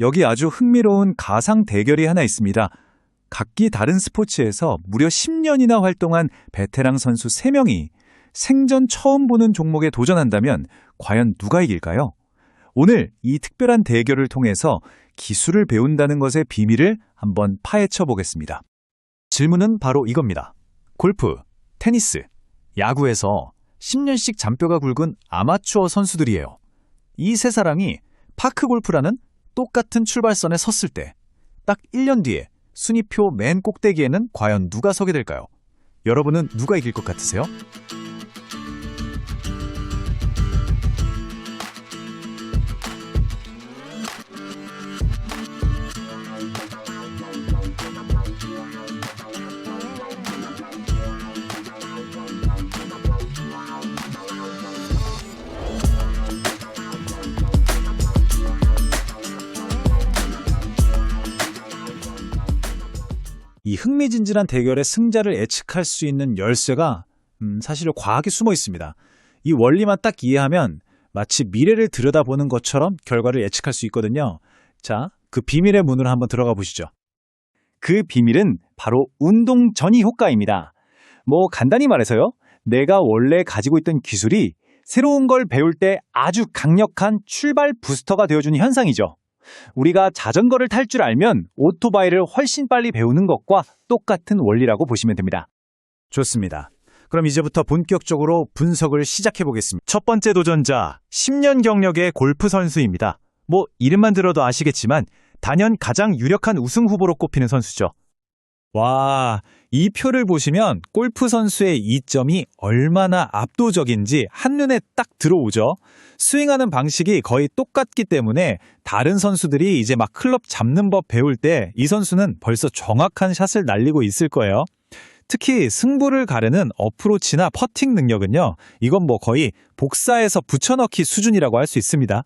여기 아주 흥미로운 가상 대결이 하나 있습니다. 각기 다른 스포츠에서 무려 10년이나 활동한 베테랑 선수 3명이 생전 처음 보는 종목에 도전한다면 과연 누가 이길까요? 오늘 이 특별한 대결을 통해서 기술을 배운다는 것의 비밀을 한번 파헤쳐 보겠습니다. 질문은 바로 이겁니다. 골프, 테니스, 야구에서 10년씩 잔뼈가 굵은 아마추어 선수들이에요. 이 세 사람이 파크 골프라는 똑같은 출발선에 섰을 때 딱 1년 뒤에 순위표 맨 꼭대기에는 과연 누가 서게 될까요? 여러분은 누가 이길 것 같으세요? 이 흥미진진한 대결의 승자를 예측할 수 있는 열쇠가 음, 사실 과학에 숨어 있습니다. 이 원리만 딱 이해하면 마치 미래를 들여다보는 것처럼 결과를 예측할 수 있거든요. 자, 그 비밀의 문으로 한번 들어가 보시죠. 그 비밀은 바로 운동 전이 효과입니다. 뭐 간단히 말해서요. 내가 원래 가지고 있던 기술이 새로운 걸 배울 때 아주 강력한 출발 부스터가 되어주는 현상이죠. 우리가 자전거를 탈 줄 알면 오토바이를 훨씬 빨리 배우는 것과 똑같은 원리라고 보시면 됩니다. 좋습니다. 그럼 이제부터 본격적으로 분석을 시작해 보겠습니다. 첫 번째 도전자, 10년 경력의 골프 선수입니다. 뭐 이름만 들어도 아시겠지만 단연 가장 유력한 우승 후보로 꼽히는 선수죠. 와, 이 표를 보시면 골프 선수의 이점이 얼마나 압도적인지 한눈에 딱 들어오죠. 스윙하는 방식이 거의 똑같기 때문에 다른 선수들이 이제 막 클럽 잡는 법 배울 때 이 선수는 벌써 정확한 샷을 날리고 있을 거예요. 특히 승부를 가르는 어프로치나 퍼팅 능력은요, 이건 뭐 거의 복사해서 붙여넣기 수준이라고 할 수 있습니다.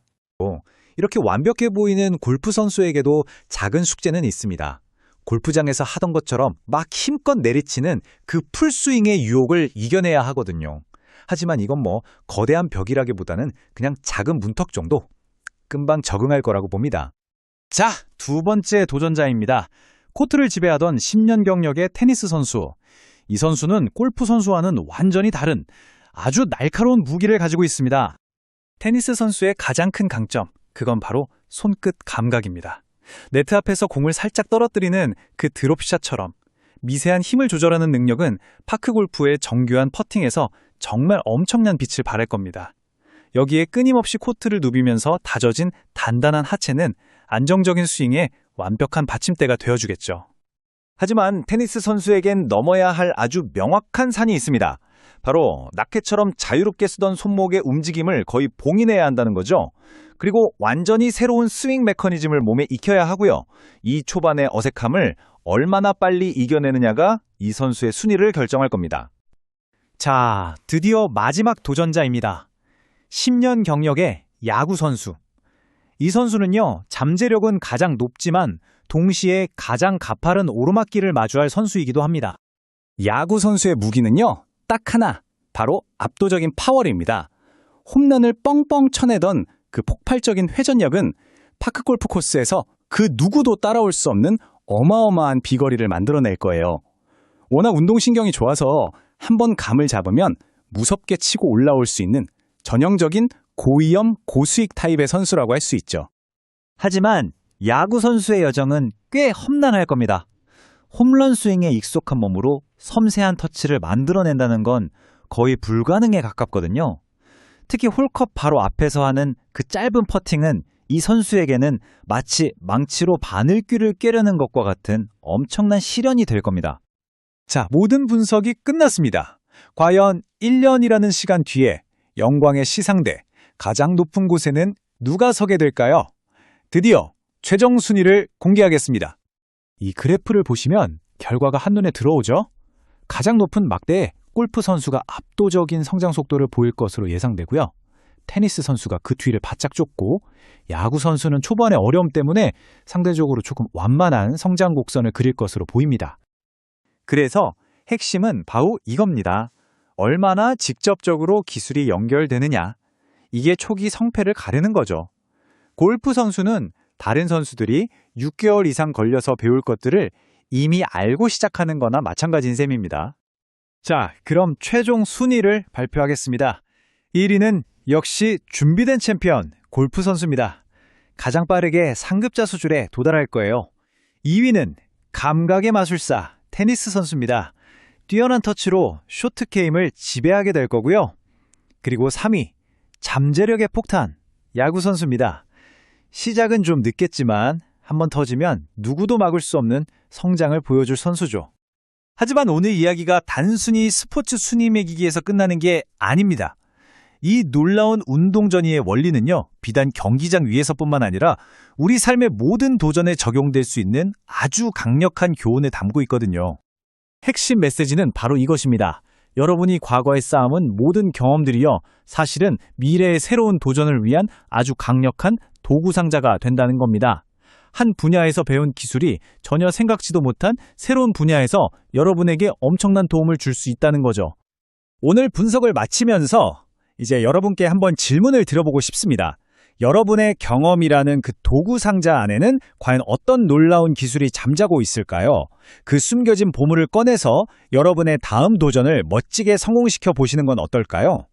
이렇게 완벽해 보이는 골프 선수에게도 작은 숙제는 있습니다. 골프장에서 하던 것처럼 막 힘껏 내리치는 그 풀스윙의 유혹을 이겨내야 하거든요. 하지만 이건 뭐 거대한 벽이라기보다는 그냥 작은 문턱 정도? 금방 적응할 거라고 봅니다. 자, 두 번째 도전자입니다. 코트를 지배하던 10년 경력의 테니스 선수. 이 선수는 골프 선수와는 완전히 다른 아주 날카로운 무기를 가지고 있습니다. 테니스 선수의 가장 큰 강점, 그건 바로 손끝 감각입니다. 네트 앞에서 공을 살짝 떨어뜨리는 그 드롭샷처럼 미세한 힘을 조절하는 능력은 파크 골프의 정교한 퍼팅에서 정말 엄청난 빛을 발할 겁니다. 여기에 끊임없이 코트를 누비면서 다져진 단단한 하체는 안정적인 스윙에 완벽한 받침대가 되어주겠죠. 하지만 테니스 선수에겐 넘어야 할 아주 명확한 산이 있습니다. 바로 라켓처럼 자유롭게 쓰던 손목의 움직임을 거의 봉인해야 한다는 거죠. 그리고 완전히 새로운 스윙 메커니즘을 몸에 익혀야 하고요. 이 초반의 어색함을 얼마나 빨리 이겨내느냐가 이 선수의 순위를 결정할 겁니다. 자, 드디어 마지막 도전자입니다. 10년 경력의 야구 선수. 이 선수는요, 잠재력은 가장 높지만 동시에 가장 가파른 오르막길을 마주할 선수이기도 합니다. 야구 선수의 무기는요, 딱 하나, 바로 압도적인 파워입니다. 홈런을 뻥뻥 쳐내던 그 폭발적인 회전력은 파크골프 코스에서 그 누구도 따라올 수 없는 어마어마한 비거리를 만들어낼 거예요. 워낙 운동신경이 좋아서 한 번 감을 잡으면 무섭게 치고 올라올 수 있는 전형적인 고위험 고수익 타입의 선수라고 할 수 있죠. 하지만 야구 선수의 여정은 꽤 험난할 겁니다. 홈런 스윙에 익숙한 몸으로 섬세한 터치를 만들어낸다는 건 거의 불가능에 가깝거든요. 특히 홀컵 바로 앞에서 하는 그 짧은 퍼팅은 이 선수에게는 마치 망치로 바늘귀를 꿰려는 것과 같은 엄청난 시련이 될 겁니다. 자, 모든 분석이 끝났습니다. 과연 1년이라는 시간 뒤에 영광의 시상대 가장 높은 곳에는 누가 서게 될까요? 드디어 최종 순위를 공개하겠습니다. 이 그래프를 보시면 결과가 한눈에 들어오죠? 가장 높은 막대에 골프 선수가 압도적인 성장 속도를 보일 것으로 예상되고요. 테니스 선수가 그 뒤를 바짝 쫓고 야구 선수는 초반의 어려움 때문에 상대적으로 조금 완만한 성장 곡선을 그릴 것으로 보입니다. 그래서 핵심은 바로 이겁니다. 얼마나 직접적으로 기술이 연결되느냐. 이게 초기 성패를 가르는 거죠. 골프 선수는 다른 선수들이 6개월 이상 걸려서 배울 것들을 이미 알고 시작하는 거나 마찬가지인 셈입니다. 자, 그럼 최종 순위를 발표하겠습니다. 1위는 역시 준비된 챔피언, 골프 선수입니다. 가장 빠르게 상급자 수준에 도달할 거예요. 2위는 감각의 마술사, 테니스 선수입니다. 뛰어난 터치로 쇼트 게임을 지배하게 될 거고요. 그리고 3위, 잠재력의 폭탄, 야구 선수입니다. 시작은 좀 늦겠지만 한번 터지면 누구도 막을 수 없는 성장을 보여줄 선수죠. 하지만 오늘 이야기가 단순히 스포츠 순위 매기기에서 끝나는 게 아닙니다. 이 놀라운 운동전의의 원리는요, 비단 경기장 위에서뿐만 아니라 우리 삶의 모든 도전에 적용될 수 있는 아주 강력한 교훈을 담고 있거든요. 핵심 메시지는 바로 이것입니다. 여러분이 과거에 쌓아온 모든 경험들이요, 사실은 미래의 새로운 도전을 위한 아주 강력한 도구 상자가 된다는 겁니다. 한 분야에서 배운 기술이 전혀 생각지도 못한 새로운 분야에서 여러분에게 엄청난 도움을 줄 수 있다는 거죠. 오늘 분석을 마치면서 이제 여러분께 한번 질문을 드려보고 싶습니다. 여러분의 경험이라는 그 도구 상자 안에는 과연 어떤 놀라운 기술이 잠자고 있을까요? 그 숨겨진 보물을 꺼내서 여러분의 다음 도전을 멋지게 성공시켜 보시는 건 어떨까요?